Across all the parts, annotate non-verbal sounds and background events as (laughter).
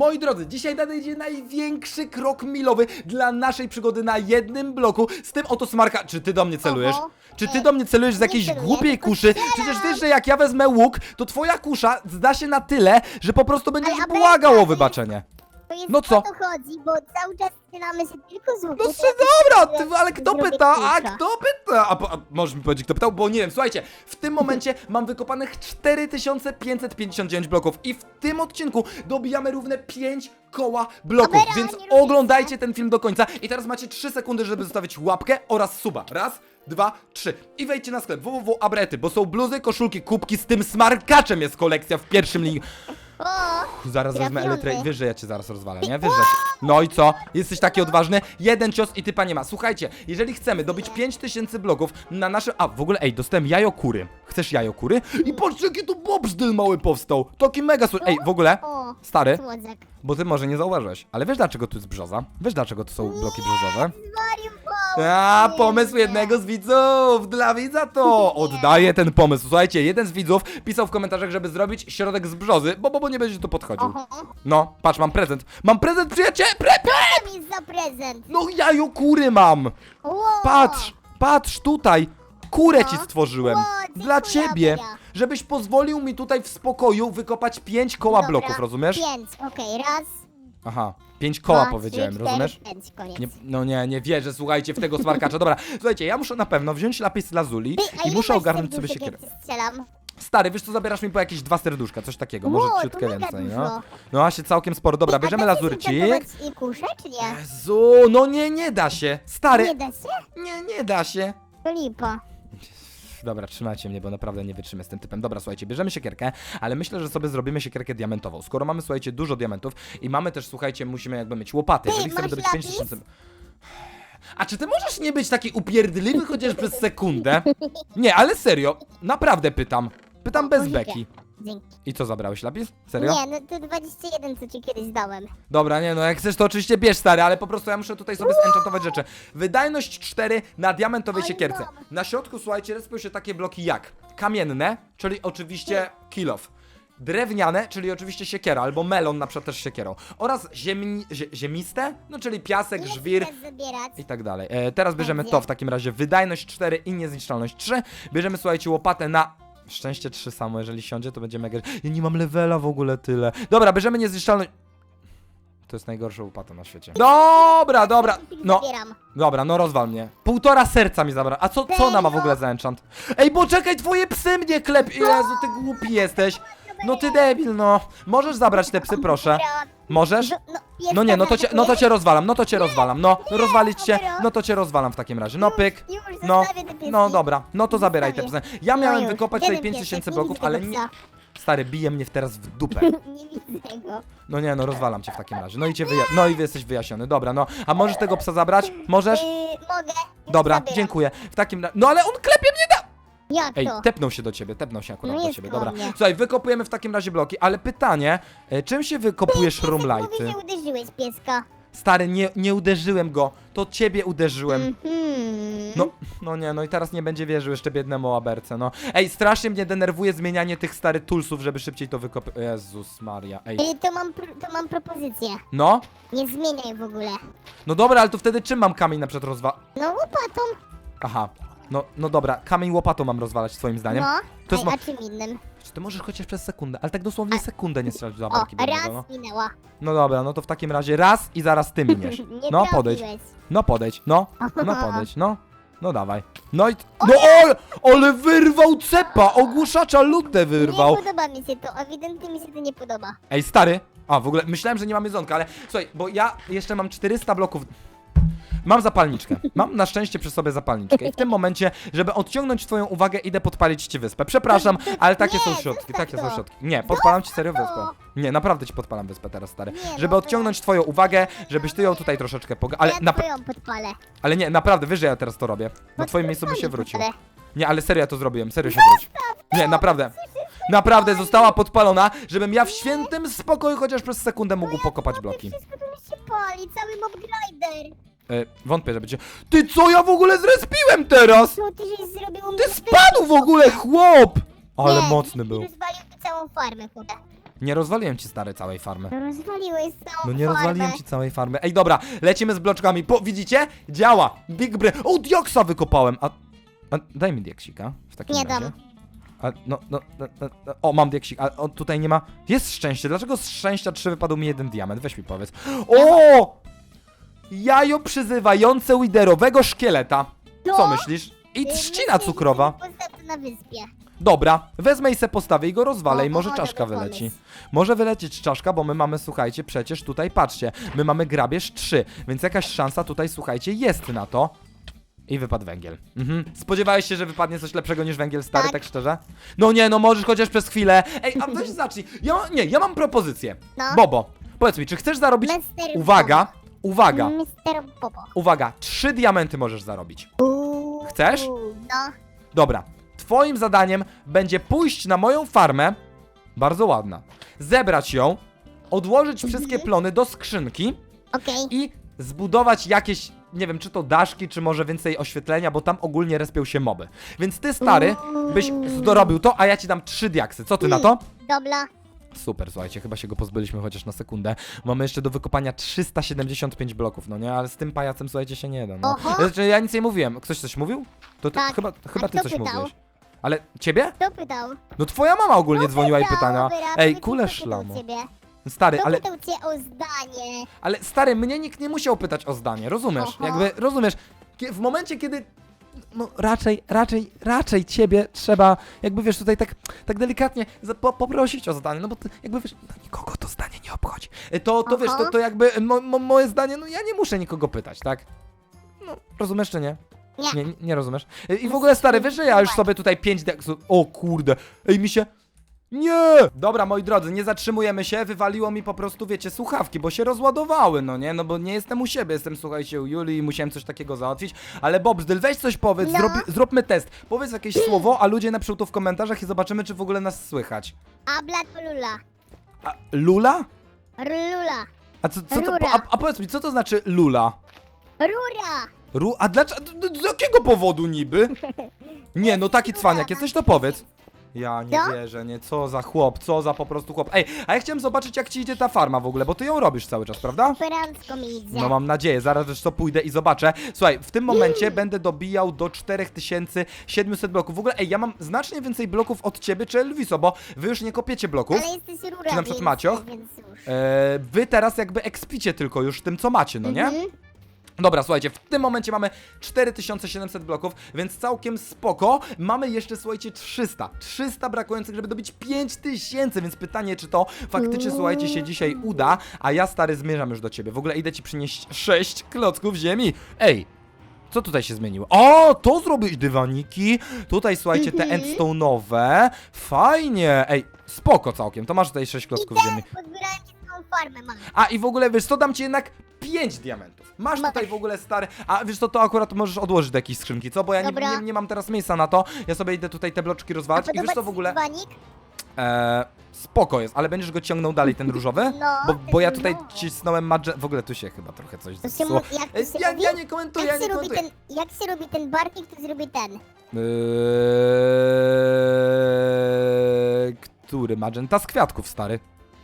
Moi drodzy, dzisiaj nadejdzie największy krok milowy dla naszej przygody na jednym bloku z tym oto smarka. Czy ty do mnie celujesz? Oho. Czy ty do mnie celujesz z jakiejś celuję, głupiej tylko kuszy? strzelam. Przecież wiesz, że jak ja wezmę łuk, to twoja kusza zda się na tyle, że po prostu będziesz Ale błagał o wybaczenie. To jest No co? o to chodzi, bo cały czas strzelamy się tylko z łuku. No to dobra, ty, ale kto zrobię pyta? A kto pyta? A, po- a możesz mi powiedzieć, kto pytał? Bo nie wiem, słuchajcie, w tym momencie (laughs) mam wykopanych 4559 bloków i w tym odcinku dobijamy równe 5 koła bloków, Dobra, więc nie oglądajcie ten film do końca i teraz macie 3 sekundy, żeby zostawić łapkę oraz suba. Raz, dwa, trzy. I wejdźcie na sklep www.abrety, bo są bluzy, koszulki, kubki z tym smarkaczem jest kolekcja w pierwszym linku. O, Zaraz wezmę Trafiony. Wiesz, że ja cię zaraz rozwalę, nie? Wiesz, że... No i co? Jesteś taki odważny? Jeden cios i typa nie ma. Słuchajcie, jeżeli chcemy dobić 5000 bloków na nasze... A, w ogóle, ej, dostałem jajo kury. Chcesz jajo kury? I patrz, jaki tu bobżdyl mały powstał. Taki mega sły... Ej, w ogóle, o, stary, bo ty może nie zauważyłeś, ale wiesz dlaczego tu jest brzoza? Wiesz dlaczego to są bloki brzozowe? A, pomysł jednego z widzów! Dla widza to! Oddaję ten pomysł. Słuchajcie, jeden z widzów pisał w komentarzach, żeby zrobić środek z brzozy, bo Bobo nie będzie tu podchodził. Oho, No, patrz, mam prezent. Mam prezent, przyjaciel! Pre, mi za prezent? No jajo kury mam! Wow. Patrz, patrz tutaj! Kurę ci No. stworzyłem. Dla ciebie. Żebyś pozwolił mi tutaj w spokoju wykopać pięć koła Dobra, bloków, rozumiesz? Pięć, okej, raz, Aha, pięć koła dwa, powiedziałem, trzy, cztery, rozumiesz? pięć, koniec. Nie, no nie, nie wierzę, słuchajcie, w tego smarkacza. Dobra, słuchajcie, ja muszę na pewno wziąć lapis lazuli Ty, a i ile muszę masz ogarnąć sobie serduszek, siekierę. jak ci strzelam? Stary, wiesz co, zabierasz mi po jakieś dwa serduszka, coś takiego, może Ło, to ciutkę mega więcej, dużo. no. No, a się całkiem sporo. Dobra, Ty, a bierzemy da się lazurcik. i kuszę, czy nie? Jezu, no nie, nie da się. Stary, Nie da się? nie, nie da się. To lipa. Dobra, trzymajcie mnie, bo naprawdę nie wytrzymę z tym typem. Dobra, słuchajcie, bierzemy siekierkę, ale myślę, że sobie zrobimy siekierkę diamentową. Skoro mamy, słuchajcie, dużo diamentów i mamy też, słuchajcie, musimy jakby mieć łopaty. Ty, Jeżeli chcemy masz dobyć lapis? 5000... A czy ty możesz nie być taki upierdliwy chociaż przez sekundę? Nie, ale serio, naprawdę pytam. Pytam bez beki. Dzięki. I co, zabrałeś lapis? Serio? Nie, no to 21, co ci kiedyś dałem. Dobra, nie no, jak chcesz to oczywiście bierz stary, ale po prostu ja muszę tutaj sobie zenchantować rzeczy. Wydajność 4 na diamentowej Oj, siekierce. mam. Na środku, słuchajcie, respią się takie bloki jak kamienne, czyli oczywiście kilof. Drewniane, czyli oczywiście siekiera, albo melon na przykład też siekierą. Oraz ziemi, zie, ziemiste, no czyli piasek, Nie żwir zabierać. i tak dalej. E, teraz bierzemy to w takim razie. Wydajność 4 i niezniszczalność 3. Bierzemy, słuchajcie, łopatę na... Szczęście 3 samo, jeżeli siądzie, to będzie mega... Ja nie mam levela w ogóle tyle. Dobra, bierzemy niezniszczalność... To jest najgorsza łopata na świecie. Dobra, dobra, no, Zabieram. dobra, no rozwal mnie. Półtora serca mi zabrała. A co, co ona ma w ogóle za enchant? Ej, bo czekaj, twoje psy mnie klep... Jezu, ty głupi jesteś. No ty debil, no. Możesz zabrać te psy, proszę? Dobra. Możesz? No, no, pieska No nie, no to cię, no to cię rozwalam, no to cię rozwalam, no, rozwalić cię, no to cię rozwalam w takim razie, no Już, pyk, już, no, zostawię te pieski. no dobra, no to zabieraj te psy. Ja No miałem już. wykopać Jeden tutaj piesek, 5000 nie bloków, widzę ale tego nie, psa. stary, bije mnie teraz w dupę. (laughs) Nie widzę go. No nie, no rozwalam cię w takim razie, no i cię wyja no i jesteś wyjaśniony, dobra, no, a możesz tego psa zabrać? Możesz? Yy, mogę. Dobra, Zabieram. dziękuję, w takim razie, no ale on klepie mnie da... Jak Ej, to? tepnął się do ciebie, tepnął się akurat No do jest ciebie, dobra. mnie. Słuchaj, wykopujemy w takim razie bloki, ale pytanie, e, czym się wykopuje Piesek shroomlighty? mówi, że uderzyłeś pieska. Stary, nie, nie uderzyłem go, to ciebie uderzyłem. Mhm. No, no nie, no i teraz nie będzie wierzył jeszcze biednemu Aberce, no. Ej, strasznie mnie denerwuje zmienianie tych starych toolsów, żeby szybciej to wykop... Jezus Maria, ej. Yy, to, mam, to mam propozycję. No? Nie zmieniaj w ogóle. No dobra, ale to wtedy czym mam kamień na przykład rozwa... No łopatą. Aha. No, no dobra, kamień łopatą mam rozwalać twoim zdaniem. No, To jest a czym innym? Czy ty możesz chociaż przez sekundę, ale tak dosłownie A- sekundę nie strzelać do O, raz no. minęła. No dobra, no to w takim razie raz i zaraz ty (laughs) miniesz. Nie No, podejdź. trafiłeś. No podejdź, no, no (laughs) podejdź, no. No dawaj. No i... No ale, ale wyrwał cepa! Ogłuszacza lutę wyrwał! Nie podoba mi się to, ewidentnie mi się to nie podoba. Ej, stary! A, w ogóle myślałem, że nie mam jedzonka, ale słuchaj, bo ja jeszcze mam 400 bloków. Mam zapalniczkę. Mam na szczęście przy sobie zapalniczkę. I w tym momencie, żeby odciągnąć twoją uwagę, idę podpalić ci wyspę. Przepraszam, ale takie Nie, są środki, zostaw takie są to. środki. Nie, podpalam ci serio wyspę. Nie, naprawdę ci podpalam wyspę teraz, stary. Nie, Żeby no odciągnąć twoją uwagę, żebyś ty ją tutaj troszeczkę poga... Ale, ja twoją podpalę. ale nie, naprawdę, wiesz, że ja teraz to robię. Na No twoim miejscu by się wrócił. Nie, ale serio ja to zrobiłem, serio się wróć. Nie, naprawdę. Naprawdę została podpalona, żebym ja w świętym spokoju chociaż przez sekundę mógł pokopać bloki. Wszystko tu mi się pali, cały mob glider. E, wątpię, że będzie. Ty co ja w ogóle zrespiłem teraz? Co ty żeś zrobił? Ty spadł w ogóle, chłop! Ale mocny był. Rozwalił tu całą farmę, kurde. Nie rozwaliłem ci stary całej farmy. No rozwaliłeś całą No nie farmę. rozwaliłem ci całej farmy. Ej, dobra, lecimy z bloczkami. Po, widzicie? Działa. Big Bry. O, dioksa wykopałem. A, a daj mi dioksika w takim Nie razie. dam. A, no, no, no, no, no, o, mam dioksik, a o, tutaj nie ma. Jest szczęście. Dlaczego z szczęścia 3 wypadł mi jeden diament? Weź mi powiedz. O! Jajo przyzywające widerowego szkieleta. Co To? myślisz? I trzcina cukrowa. Postaw na wyspie. Dobra, wezmę i se postawię i go rozwalę O, i może o, czaszka dobry wyleci. pomysł. Może wylecieć czaszka, bo my mamy, słuchajcie, przecież tutaj, patrzcie, my mamy grabież 3, więc jakaś szansa tutaj, słuchajcie, jest na to. I wypadł węgiel. Mhm. Spodziewałeś się, że wypadnie coś lepszego niż węgiel stary, tak, Tak. szczerze? No nie, no możesz chociaż przez chwilę. Ej, a weź (laughs) zacznij. Ja, nie, ja mam propozycję. No. Bobo, powiedz mi, czy chcesz zarobić... Uwaga, uwaga, Mister Bobo. uwaga, trzy diamenty możesz zarobić. Uuu, Chcesz? No. Dobra, twoim zadaniem będzie pójść na moją farmę, bardzo ładna, zebrać ją, odłożyć wszystkie plony do skrzynki Okej. i zbudować jakieś, nie wiem, czy to daszki, czy może więcej oświetlenia, bo tam ogólnie respią się moby. Więc ty, stary, byś dorobił to, a ja ci dam trzy diaksy. Co ty na to? Dobra. Super, słuchajcie, chyba się go pozbyliśmy chociaż na sekundę. Mamy jeszcze do wykopania 375 bloków, no nie? Ale z tym pajacem, słuchajcie, się nie da, no. Oho. Znaczy, ja nic nie mówiłem. Ktoś coś mówił? To ty, Tak. chyba, chyba A ty kto coś pytał? mówiłeś. Ale ciebie? Kto pytał? No twoja mama ogólnie dzwoniła i Pytał, pytania. Wyra, Ej, kule szlamo. ciebie? Stary, Kto ale, pytał cię o zdanie? ale stary, mnie nikt nie musiał pytać o zdanie, rozumiesz? Oho. Jakby, rozumiesz? Kie- W momencie, kiedy no raczej, raczej, raczej ciebie trzeba, jakby wiesz, tutaj tak, tak delikatnie za, po, poprosić o zdanie, no bo ty, jakby wiesz, no nikogo to zdanie nie obchodzi. E, To, to wiesz, to, to jakby mo, mo, moje zdanie, no ja nie muszę nikogo pytać, tak? No, rozumiesz czy nie? Nie. Nie, nie, rozumiesz? E, I w ogóle stary, wiesz, że ja już sobie tutaj 5 deksów, o kurde, ej mi się... Nie! Dobra, moi drodzy, nie zatrzymujemy się, wywaliło mi po prostu, wiecie, słuchawki, bo się rozładowały, no nie? No bo nie jestem u siebie, jestem, słuchajcie, u Julii i musiałem coś takiego załatwić, ale Bobzdyl, weź coś powiedz, No. zrób, zróbmy test, powiedz jakieś słowo, a ludzie napiszą to w komentarzach i zobaczymy, czy w ogóle nas słychać. Abla to lula. A, Lula? Rulula. A, co, co to, Rura. a, a powiedz mi, co to znaczy Lula? Rura. Ru, a dlaczego, z jakiego powodu niby? Nie, no taki cwaniak jesteś, to powiedz. Ja nie Co? wierzę, nie, co za chłop, co za po prostu chłop. Ej, a ja chciałem zobaczyć, jak ci idzie ta farma w ogóle, bo ty ją robisz cały czas, prawda? Superancko mi idzie. No mam nadzieję, zaraz też to pójdę i zobaczę. Słuchaj, w tym momencie będę dobijał do 4700 bloków. W ogóle, ej, ja mam znacznie więcej bloków od ciebie czy Elviso, bo wy już nie kopiecie bloków. Ale jesteś rura, Czy na przykład więc, Macioch? Więc już. E, wy teraz jakby ekspicie tylko już tym, co macie, no nie? Mhm. Dobra, słuchajcie, w tym momencie mamy 4700 bloków, więc całkiem spoko. Mamy jeszcze, słuchajcie, 300. 300 brakujących, żeby dobić 5000, więc pytanie, czy to faktycznie, słuchajcie, się dzisiaj uda. A ja, stary, zmierzam już do ciebie. W ogóle idę ci przynieść 6 klocków ziemi. Ej, co tutaj się zmieniło? O, to zrobić dywaniki. Tutaj, słuchajcie, te Mhm. endstone'owe. Fajnie. Ej, spoko całkiem. To masz tutaj 6 klocków ziemi. podbierałem ci całą farmę, mam. A i w ogóle wiesz co, dam ci jednak 5 diamentów. Masz Ma- tutaj w ogóle stary. A wiesz co, to akurat możesz odłożyć do jakiejś skrzynki, co? Bo ja nie, Dobra. nie, nie mam teraz miejsca na to. Ja sobie idę tutaj te bloczki rozwalać i wiesz co w ogóle. Dywanik? E, spoko jest, ale będziesz go ciągnął dalej, ten różowy? (laughs) No, Bo, bo ja tutaj różowy. cisnąłem magę. W ogóle tu się chyba trochę coś To się zepsuło. jak E, to się Ja, robi? ja nie komentuję, ja jak, nie się robi komentuję. ten, jak się robi ten barwnik, to zrobi ten. Eee, który magenta z kwiatków, stary?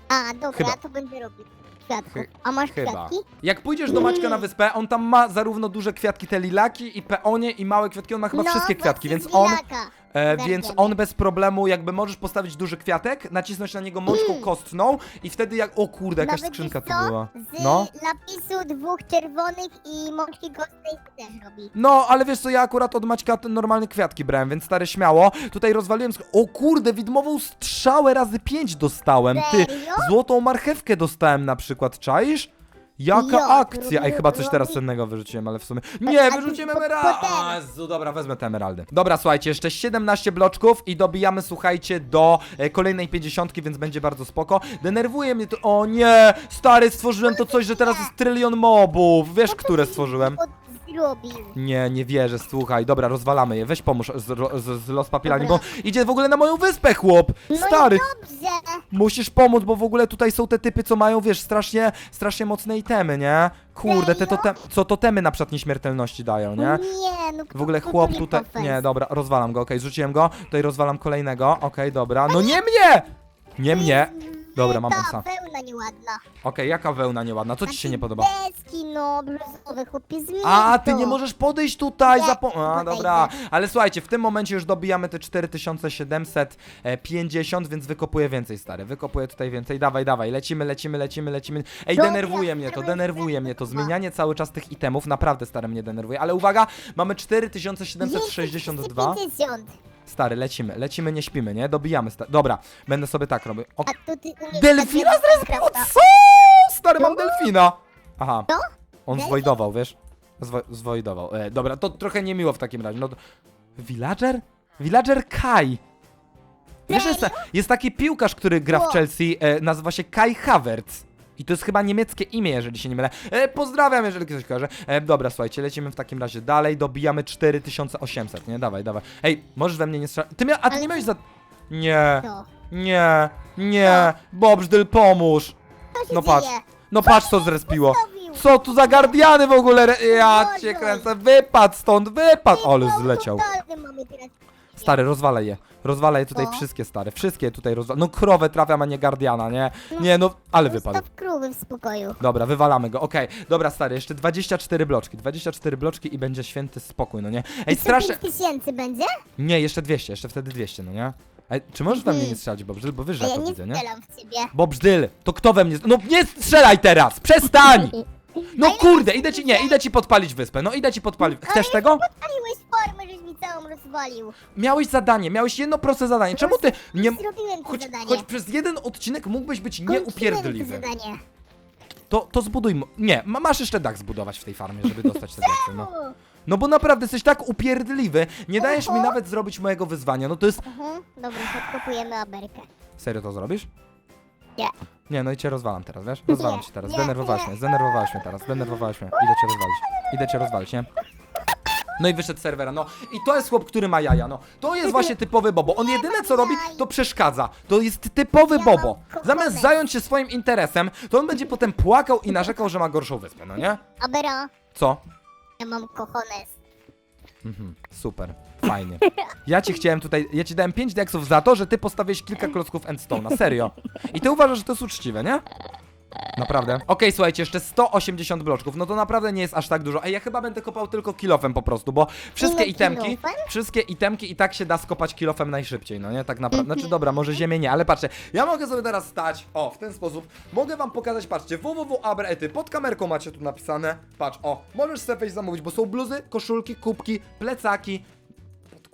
A, dobra, Chyba. to będę robił. Kwiatków. Chy- A masz Chyba. kwiatki? Jak pójdziesz do Maćka na wyspę, on tam ma zarówno duże kwiatki, te lilaki i peonie i małe kwiatki, on ma chyba no, wszystkie kwiatki, więc on, lilaka. E, więc on bez problemu jakby możesz postawić duży kwiatek, nacisnąć na niego mączką kostną i wtedy jak, o kurde, jakaś Nawet skrzynka wiesz tu co? była. Z No. lapisu dwóch czerwonych i mączki kostnej też robi. No, ale wiesz co, ja akurat od Maćka te normalne kwiatki brałem, więc stary śmiało. Tutaj rozwaliłem, sk- o kurde, widmową strzałę razy pięć dostałem, ty, Serio? złotą marchewkę dostałem na przykład, czaisz? Jaka Jak? akcja! Ej, chyba coś Robi- teraz cennego wyrzuciłem, ale w sumie... a Nie, ty wyrzuciłem po- emeraldy! potem. A, Jezu, dobra, wezmę te emeraldy. Dobra, słuchajcie, jeszcze 17 bloczków i dobijamy, słuchajcie, do e, kolejnej 50, więc będzie bardzo spoko. Denerwuje mnie to... O nie! Stary, stworzyłem to coś, że teraz jest trylion mobów. Wiesz, które stworzyłem? Od zrobił. Nie, nie wierzę, słuchaj, dobra, rozwalamy je, weź pomóż z, ro- z, z Los Papilami, bo Dobra. idzie w ogóle na moją wyspę, chłop! No Stary, i dobrze. musisz pomóc, bo w ogóle tutaj są te typy, co mają, wiesz, strasznie, strasznie mocne itemy, nie? Kurde, te Serio? totem, co totemy na przykład nieśmiertelności dają, nie? Nie, no W ogóle chłop tutaj, nie, dobra, rozwalam go, okej, zrzuciłem go, tutaj rozwalam kolejnego, okej, dobra, no nie mnie! Nie mnie! Dobra, mam ta psa. wełna nieładna. Okej, jaka wełna nieładna, co ci się nie podoba? Deski, no, bluzowe, chłopie, zmień A, ty to. nie możesz podejść tutaj, Nie, zapo... A, dobra. Ale słuchajcie, w tym momencie już dobijamy te 4750, więc wykopuję więcej, stary. Wykopuję tutaj więcej. Dawaj, dawaj, lecimy, lecimy, lecimy, lecimy. Ej, Dobra, denerwuje mnie to, denerwuje mnie to. Zmienianie cały czas tych itemów, naprawdę, stary, mnie denerwuje. Ale uwaga, mamy 4762. 250. Stary, lecimy, lecimy, nie śpimy, nie? Dobijamy, stary. Dobra, będę sobie tak robił. O, A tu ty umiesz delfina tak prawda? co? Stary, mam delfina. Aha, on Delfin? zwojdował, wiesz? Zwo zwojdował. E, dobra, to trochę niemiło w takim razie. No, to... Villager? Villager Kai. Wiesz, jest, ta- jest taki piłkarz, który gra w. Chelsea, e, nazywa się Kai Havertz. I to jest chyba niemieckie imię, jeżeli się nie mylę. E, pozdrawiam, jeżeli ktoś kojarzy. E, dobra, słuchajcie, lecimy w takim razie dalej. Dobijamy 4800, nie? Dawaj, dawaj. Ej, możesz we mnie nie strzelać. Ty mia a ty nie miałeś za... Nie, To. nie, nie. Bobżdyl, pomóż. Co się No patrz, dzieje? no patrz co zrespiło. Co tu za gardiany w ogóle? Re- Ja cię kręcę, wypadł stąd, wypadł! Ale zleciał. totalny mamy teraz. Stary, rozwalaj je. Rozwalaj je tutaj No. wszystkie, stare. Wszystkie tutaj rozwalaj. No krowę trafiam, a nie gardiana, nie? Nie, no, ale wypadł. Zostaw krówy w spokoju. Dobra, wywalamy go, okej. Dobra, stary, jeszcze 24 bloczki. 24 bloczki i będzie święty spokój, no nie? Ej, strasznie... 5 tysięcy będzie? Nie, jeszcze 200, jeszcze wtedy 200, no nie? Ej, czy możesz we mnie Mhm. nie strzelać, Bobrzyl? Bo A ja ja to nie widzę, nie? strzelam w ciebie. Bobrzdyl, to kto we mnie... No nie strzelaj teraz! Przestań! (laughs) No kurde, idę ci, nie, idę ci podpalić wyspę, no idę ci podpalić. Chcesz tego? Podpaliłeś formę, żeś mi całą rozwalił. Miałeś zadanie, miałeś jedno proste zadanie. Czemu ty nie... Zrobiłem to Choć, zadanie. choć przez jeden odcinek mógłbyś być Kończyłem nieupierdliwy. to zadanie. To, to zbuduj... mo- Nie, ma- masz jeszcze dach zbudować w tej farmie, żeby (laughs) dostać te diaksy, no. No bo naprawdę jesteś tak upierdliwy, nie dajesz mi Oho. nawet zrobić mojego wyzwania, no to jest... mhm. Dobra, podkopujemy aberkę. Serio to zrobisz? Nie. Nie, no i cię rozwalam teraz, wiesz? Rozwalam cię teraz, zdenerwowałeś nie. mnie, zdenerwowałeś mnie teraz, zdenerwowałeś mnie. Idę cię rozwalić, idę cię rozwalić, nie? No i wyszedł z serwera, no i to jest chłop, który ma jaja, no. To jest właśnie typowy Bobo. On jedyne co robi, to przeszkadza. To jest typowy Bobo. Zamiast zająć się swoim interesem, to on będzie potem płakał i narzekał, że ma gorszą wyspę, no nie? Abera, Co? ja mam kochones. Mhm, super, fajnie. Ja ci chciałem tutaj, ja ci dałem 5 deksów za to, że ty postawiłeś kilka klocków endstone'a, serio. I ty uważasz, że to jest uczciwe, nie? Naprawdę? Okej, słuchajcie, jeszcze 180 bloczków, no to naprawdę nie jest aż tak dużo. Ej, ja chyba będę kopał tylko kilofem po prostu, bo wszystkie Ile itemki, kilofem? wszystkie itemki i tak się da skopać kilofem najszybciej, no nie? Tak naprawdę, znaczy dobra, może ziemię nie, ale patrzcie, ja mogę sobie teraz stać, o, w ten sposób, mogę wam pokazać, patrzcie, www.abrety, pod kamerką macie tu napisane, patrz, o, możesz sobie wejść zamówić, bo są bluzy, koszulki, kubki, plecaki,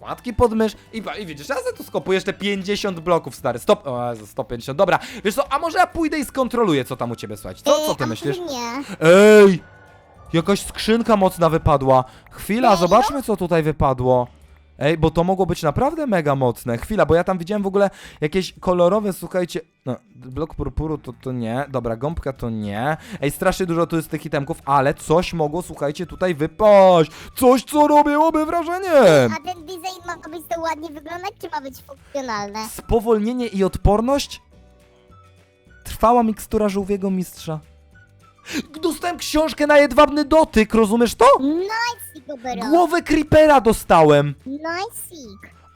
podkładki pod mysz i, i widzisz, ja sobie tu skopuję jeszcze 50 bloków, stary, stop, o Jezu, 150, dobra, wiesz co, a może ja pójdę i skontroluję, co tam u ciebie, słuchajcie, co, co Ej, ty myślisz? Nie. Ej! Jakaś skrzynka mocna wypadła. Chwila, zobaczmy co tutaj wypadło. Ej, bo to mogło być naprawdę mega mocne. Chwila, bo ja tam widziałem w ogóle jakieś kolorowe, słuchajcie. No, blok purpuru to, to nie. Dobra, gąbka to nie. Ej, strasznie dużo tu jest tych itemków, ale coś mogło, słuchajcie, tutaj wypaść. Coś, co robiłoby wrażenie. A ten design ma być to ładnie wyglądać, czy ma być funkcjonalne? Spowolnienie i odporność? Trwała mikstura żółwiego mistrza. Dostałem książkę na jedwabny dotyk, rozumiesz to? Nice, Głowę creepera dostałem! Nice.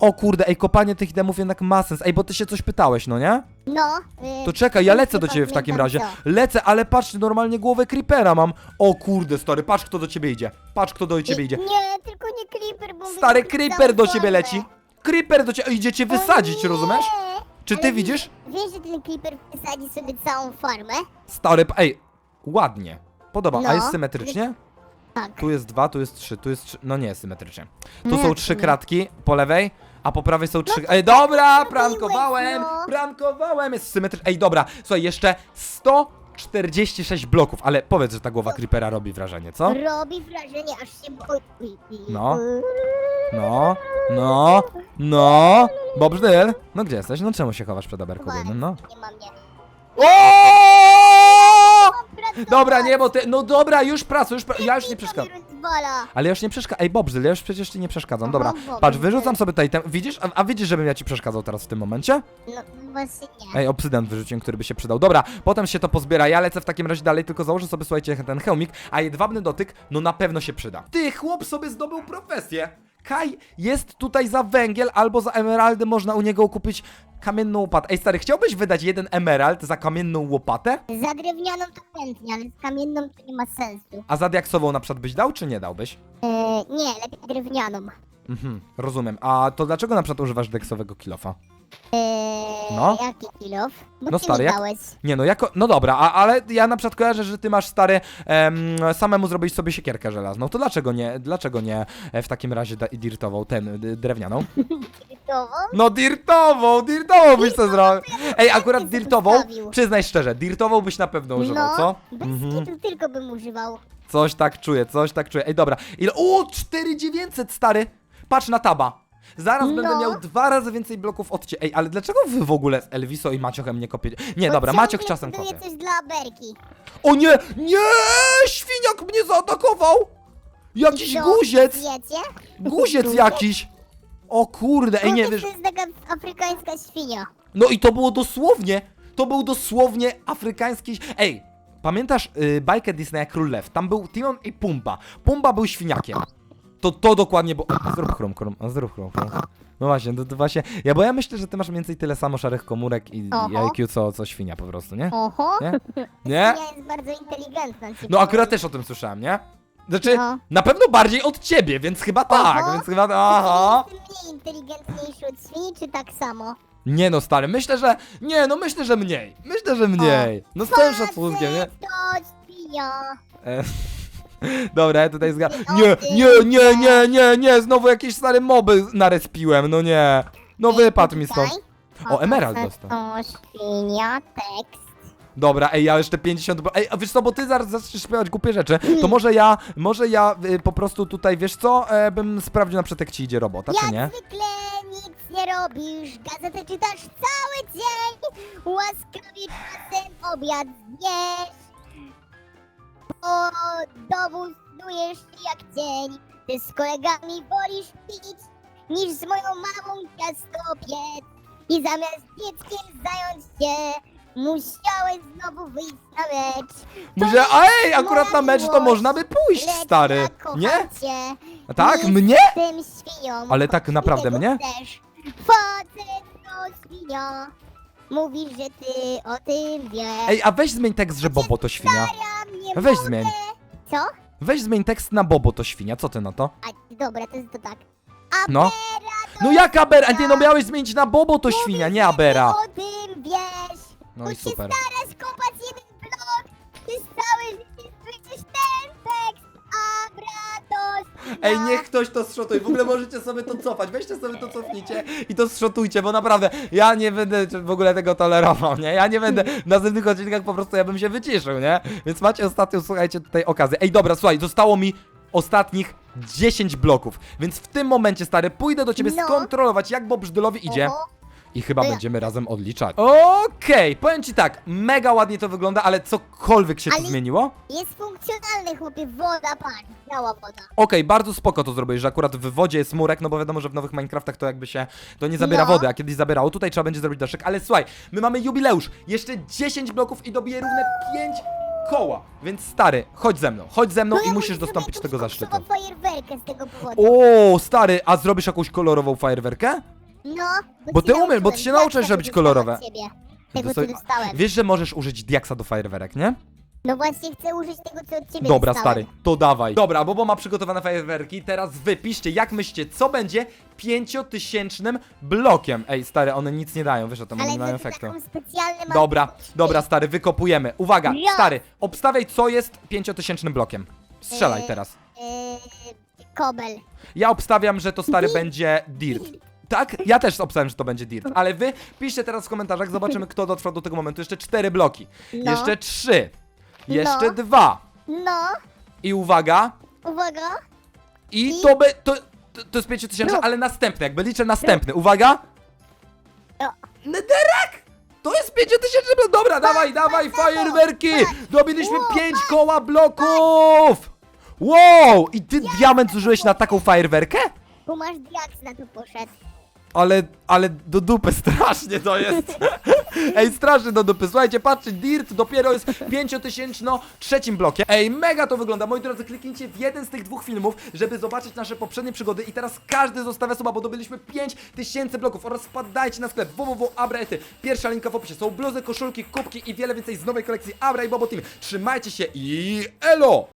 O kurde, ej, kopanie tych demów jednak ma sens. Ej, bo ty się coś pytałeś, no nie? No. y, To czekaj, ja lecę do ciebie w takim razie. pamiętam Lecę, ale patrz, normalnie głowę creepera mam. O kurde, stary, patrz kto do ciebie idzie. Patrz kto do co. ciebie idzie. Nie, tylko nie Creeper, bo Stary creeper do ciebie formę. leci. Creeper do ciebie, idzie cię wysadzić, nie, rozumiesz? Czy ty ale widzisz? Wiesz, że ten Creeper wysadzi sobie całą farmę? Stary, p- ej, ładnie. Podoba, a No. jest symetrycznie? Tak. Tu jest dwa, tu jest trzy, tu jest trzy. No nie jest symetrycznie. Tu No są jak trzy nie? kratki po lewej, a po prawej są trzy. Ej, dobra, prankowałem! no. Prankowałem! Jest symetrycznie. Ej, dobra, słuchaj, jeszcze 146 bloków, ale powiedz, że ta głowa creepera robi wrażenie, co? Robi wrażenie, aż się boi. No. No, no, no. Bobrzdyl, no gdzie jesteś? No czemu się chowasz przed aberką no? Nie mam nie. O! Dobra, Dobra, nie, bo ty, no dobra, już pracuj, już pra... ja już nie przeszkadzam. Rozwala. Ale ja już nie przeszkadzam. Ej, Bobrzy, ja już przecież ci nie przeszkadzam. Dobra, Bobrzy. patrz, wyrzucam sobie tutaj ten. Widzisz? A, a widzisz, żebym ja ci przeszkadzał teraz w tym momencie? No właśnie nie. Ej, obsydian wyrzuciłem, który by się przydał. Dobra, potem się to pozbiera. Ja lecę w takim razie dalej, tylko założę sobie, słuchajcie, ten hełmik, a jedwabny dotyk, no na pewno się przyda. Ty, chłop sobie zdobył profesję. Kaj jest tutaj za węgiel albo za emeraldy, można u niego kupić kamienną łopatę. Ej, stary, chciałbyś wydać jeden emerald za kamienną łopatę? Za drewnianą to chętnie, ale z kamienną to nie ma sensu. A za diaksową na przykład byś dał, czy nie dałbyś? E, nie, lepiej drewnianą. Mhm, rozumiem. A to dlaczego na przykład używasz diaksowego kilofa? Eee, No. Jaki kilof? Bo No ty stary, mi jak- dałeś. Nie no, jako, no dobra, a, ale ja na przykład kojarzę, że ty masz stary, em, samemu zrobić sobie siekierkę żelazną, to dlaczego nie, dlaczego nie e, w takim razie da, dirtową, ten, d- drewnianą? Dirtową? No dirtową, dirtową byś to zrobił. Ej, akurat dirtową, postawił. przyznaj szczerze, dirtową byś na pewno używał, No, co? bez Mhm. kitu tylko bym używał. Coś tak czuję, coś tak czuję. Ej, dobra, ile, o, 4900 stary, patrz na taba. Zaraz będę No. miał dwa razy więcej bloków od ciebie. Ej, ale dlaczego wy w ogóle z Elviso i Maciochem nie kopiecie? Nie, dobra, ciągle Maciok czasem buduje kopie. coś dla Berki. O nie! Nie! Świniak mnie zaatakował! Jakiś No, guziec! Wiecie? Guziec jakiś! O kurde, ej nie Guziec wiesz. To jest taka afrykańska świnia. No i to było dosłownie, to był dosłownie afrykański... Ej, pamiętasz y, bajkę Disneya Król Lew? Tam był Timon i Pumba. Pumba był świniakiem. To to dokładnie było... A zrób chrom, chrom, a zrób chrom, chrom. No właśnie, to, to właśnie... Ja, bo ja myślę, że ty masz mniej więcej tyle samo szarych komórek i, i Oho. IQ co, co świnia po prostu, nie? Oho. Nie? (laughs) Nie? Świnia jest bardzo inteligentna. ci No powiem. akurat też o tym słyszałem, nie? Znaczy, No. na pewno bardziej od ciebie, więc chyba tak, Oho. więc chyba aha. Jestem mniej inteligentniejszy od świni, czy tak samo? Nie no, stary, myślę, że nie, no myślę, że mniej. Myślę, że mniej. No z całym szacunkiem, nie? To świnia. E, Dobra, ja tutaj zgadzam. Nie, nie, nie, nie, nie, nie, znowu jakieś stare moby narespiłem, no nie. No wypadł mi stąd. O, emerald dostał. To świnia, tekst. Dobra, ej, ja jeszcze 50. bo- Ej, a wiesz co, bo ty zaraz zaczniesz śpiewać głupie rzeczy. To może ja, może ja y, po prostu tutaj, wiesz co, e, bym sprawdził na przykład jak ci idzie robota, czy Jak nie? zwykle nic nie robisz, gazetę czytasz cały dzień, łaskawie czasem obiad zjesz. O domu snujesz się jak cień, ty z kolegami wolisz pić, niż z moją mamą ciasto piec. I zamiast dzieckiem zająć się, musiałeś znowu wyjść na mecz. To Może, a ej, akurat na mecz to można by pójść, lecz stary. ja kocham Nie? Cię. A tak? Nie Mnie? Tym. Ale tak naprawdę mnie? Chcesz. Facet to świnia. Mówisz, że ty o tym wiesz. Ej, a weź zmień tekst, że Bobo to świnia. Ja mnie Weź mogę. zmień. Co? Weź zmień tekst na Bobo to świnia, co ty na to? A, dobra, to jest to tak. A No. No jak Abera? Nie no, miałeś zmienić na Bobo to świnia, nie Abera. o tym wiesz. No i się super. starasz Ej, niech ktoś to zszotuje. W ogóle możecie sobie to cofać. Weźcie sobie to cofnijcie i to zszotujcie, bo naprawdę ja nie będę w ogóle tego tolerował, nie? Ja nie będę w następnych odcinkach po prostu ja bym się wyciszył, nie? Więc macie ostatnią, słuchajcie, tutaj okazję. Ej, dobra, słuchaj, zostało mi ostatnich 10 bloków, więc w tym momencie, stary, pójdę do ciebie No. skontrolować, jak Bob Brzdolowi idzie. Oho. I chyba To ja- będziemy razem odliczać. Okej, powiem ci tak, mega ładnie to wygląda, ale cokolwiek się tu Ale- zmieniło? Jest funkcjonalny, chłopie. Woda, patrz. Działa woda. Okej, bardzo spoko to zrobiłeś, że akurat w wodzie jest murek, no bo wiadomo, że w nowych Minecraftach to jakby się, to nie zabiera No. wody, a kiedyś zabierało. Tutaj trzeba będzie zrobić daszek, ale słuchaj, my mamy jubileusz, jeszcze 10 bloków i dobiję równe 5 koła, więc stary, chodź ze mną, chodź ze mną To i ja musisz dostąpić tego zaszczytu. fajerwerkę z tego powodu. O, stary, a zrobisz jakąś kolorową fajerwerkę? No, Bo ty umiesz, bo ty się nauczyłeś robić kolorowe. Tego, co dostałem. Wiesz, że możesz użyć diaksa do fajerwerek, nie? No właśnie chcę użyć tego, co od ciebie Dobra, dostałem. stary, to dawaj. Dobra, Bobo ma przygotowane fajerwerki. Teraz wypiszcie, jak myślicie, co będzie pięciotysięcznym blokiem. Ej, stary, one nic nie dają, wiesz o tym, one nie mają to efektu. taką specjalną mam- Dobra, dobra, stary, wykopujemy. Uwaga, Ja. stary, obstawiaj, co jest pięciotysięcznym blokiem. Strzelaj Eee. teraz. Yy, kobel. Ja obstawiam, że to stary będzie dirt. Tak? Ja też obstawiam, że to będzie dirt. Ale wy piszcie teraz w komentarzach, zobaczymy, kto dotrwał do tego momentu. Jeszcze cztery bloki. No. Jeszcze trzy. Jeszcze No. dwa. No, I uwaga, uwaga. I I- to by. To, to, to jest 5000, Rób. ale następny, jakby liczę następny. Uwaga! O. Nederak! To jest 5000, no dobra, dawaj, dawaj, patrz, fajerwerki! patrz. Dobiliśmy Wow, 5 koła bloków! Wow! I ty diament zużyłeś na taką fajerwerkę? Bo masz diaks na to poszedł. Ale, ale do dupy strasznie to jest. (laughs) Ej, strasznie do dupy. Słuchajcie, patrzcie, Dirt dopiero jest pięciotysięczno trzecim blokiem. Ej, mega to wygląda. Moi drodzy, kliknijcie w jeden z tych dwóch filmów, żeby zobaczyć nasze poprzednie przygody i teraz każdy zostawia suba, bo dobyliśmy 5000 bloków oraz wpadajcie na sklep www.abraety. Pierwsza linka w opisie. Są bluzy, koszulki, kubki i wiele więcej z nowej kolekcji Abra i Bobo Team. Trzymajcie się i elo!